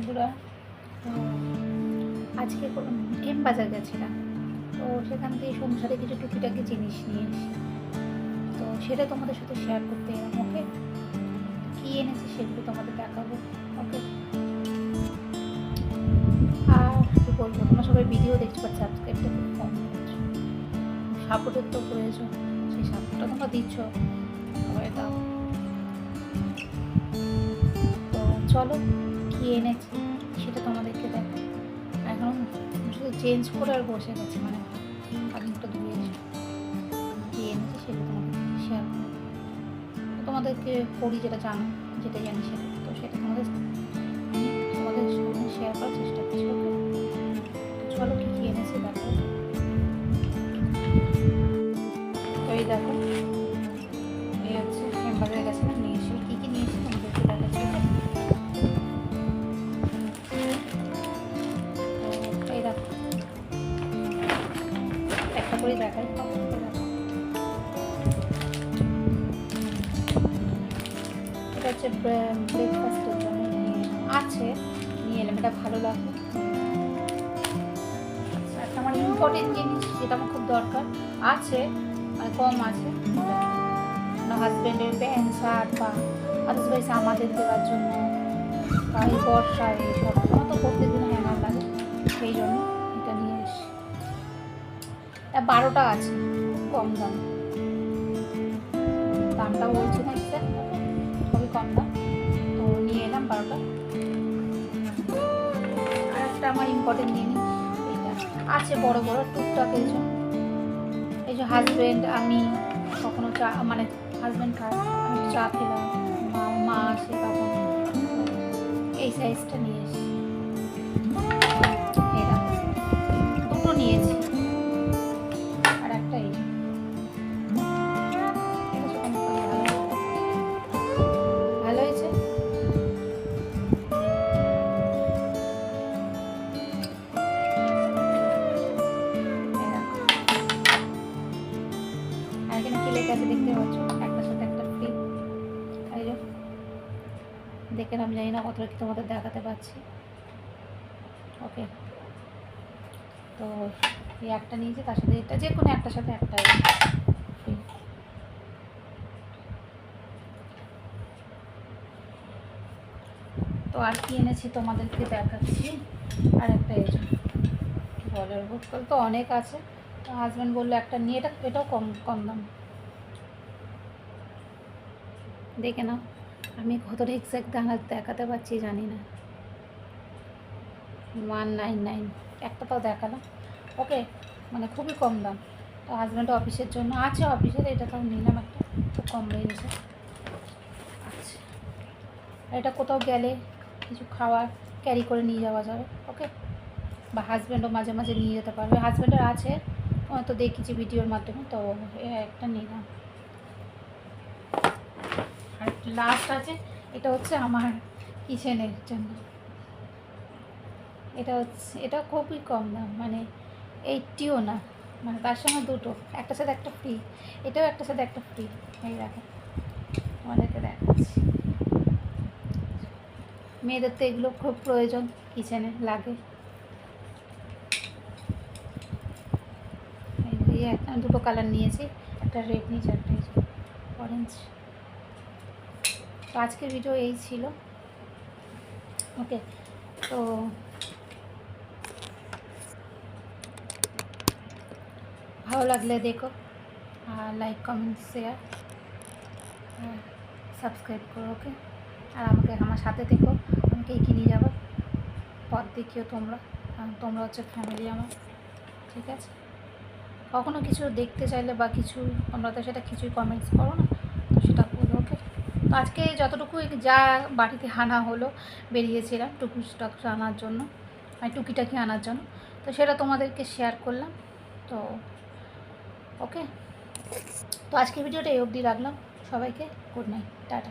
বন্ধুরা, তো আজকে এম বাজার গেছিলাম। তো সেখান থেকে সংসারে কিছু টুকিটাকি জিনিস নিয়ে এসেছি তো সেটা তোমাদের সাথে শেয়ার করতে এলাম, ওকে? কী এনেছি সেগুলো তোমাদের দেখাবো, ওকে? আর কী বলব, তোমরা সবাই ভিডিও দেখতে বা সাবস্ক্রাইবটা খুব কম সাপোর্টের তো প্রয়োজন, সেই সাপোর্টটা তোমরা দিচ্ছ, সবাই দাও। তো চলো এনেছি, সেটা তোমাদেরকে দেখো এখন শুধু চেঞ্জ করে আর বসে গেছে মানে ধুয়ে এসে। কী এনেছি, সেটা তোমাদেরকে শেয়ার করো তোমাদেরকে করি যেটা জানো যেটা জানি সেটা। তো সেটা তোমাদের তোমাদের সামনে শেয়ার করার চেষ্টা করছি চলো কী কী এনেছি, দেখো। তো এই দেখো করে দেখাই। হচ্ছে ব্রেকফাস্টের জন্য আছে, নিয়ে এলাম, এটা ভালো আচ্ছা একটা আমার ইম্পর্টেন্ট জিনিস যেটা আমার খুব দরকার, আছে মানে কম আছে। হাজব্যান্ডের প্যান্ট, শার্ট বা আদার্সওয়াইজ আমাদের দেওয়ার জন্য বা এই বর্ষায় এইসব আমার তো প্রত্যেকদিন হ্যাঙ্গার লাগে, সেই জন্য। বারোটা আছে, কম দাম। দামটা বলছি না এক্সাক্ট খুবই কম দাম। তো নিয়ে এলাম বারোটা। আর একটা আমার ইম্পর্টেন্ট জিনিস, এইটা আছে বড় বড় টুকটাক এই এই যে হাজব্যান্ড আমি কখনো চা মানে হাজব্যান্ড খায় আমি চা খেলাম, মা মা আসে তখন এই সাইজটা নিয়ে এসি আছে দেখতে পাচ্ছ একটা সাথে একটা ফ্রি যে, দেখে আমি জানি না কতটা কি তোমাদের দেখাতে পারছি ওকে তো এই একটা নিয়েছি, তার সাথে এটা যে কোনো একটার সাথে একটা তো আর কি এনেছি তোমাদেরকে দেখাচ্ছি? আর একটা এই বলের বোতল তো অনেক আছে। হাজব্যান্ড বলল একটা নিয়ে, এটা, এটাও কম কম দাম। দেখে নাও। আমি কতটা এক্স্যাক্ট দানা দেখাতে পারছি জানি না। ওয়ান নাইন নাইন একটা তাও দেখালাম। ওকে মানে খুবই কম দাম। তো হাজব্যান্ড অফিসের জন্য আছে অফিসের এটা তাও নিলাম একটা। খুব কম রেঞ্জে। আচ্ছা। এটা কোথাও গেলে কিছু খাবার ক্যারি করে নিয়ে যাওয়া যাবে। ওকে বা হাজব্যান্ডও মাঝে মাঝে নিয়ে যেতে পারবে। হাজব্যান্ডের আছে। তো দেখেছি ভিডিওর মাধ্যমে, তো একটা নিলাম। লাস্ট আছে, এটা হচ্ছে আমার কিচেনের জন্য। এটা হচ্ছে, এটা খুবই কম দাম মানে এইটিও না মানে তার সঙ্গে দুটো, একটা সাথে একটা ফ্রি এটাও একটা সাথে একটা ফ্রি এই দেখো, তোমাদেরকে দেখাচ্ছি। মেয়েদের তো এগুলো খুব প্রয়োজন কিচেনে লাগে। দুটো কালার নিয়েছি, একটা রেড নিয়েছি, একটা অরেঞ্জ তো আজকের ভিডিও এই ছিল। ওকে তো ভালো লাগলে দেখো, আর লাইক কমেন্ট শেয়ার সাবস্ক্রাইব করো ওকে আর আমাকে, আমার সাথে দেখো আমাকে এগিয়ে নিয়ে যাব, পথ দেখিও তোমরা, কারণ তোমরা হচ্ছে ফ্যামিলি আমার, ঠিক আছে? কখনো কিছু দেখতে চাইলে বা কিছু, তোমরা তো সেটা কিছুই কমেন্টস করো না, তো সেটা তো আজকে যতটুকু যা বাড়িতে হানা হলো, বেরিয়েছিলাম টুকু টাকু আনার জন্য মানে টুকিটাকি আনার জন্য। তো সেটা তোমাদেরকে শেয়ার করলাম। তো ওকে তো আজকে ভিডিওটা এই অবধি রাখলাম। সবাইকে গুড নাইট টাটা।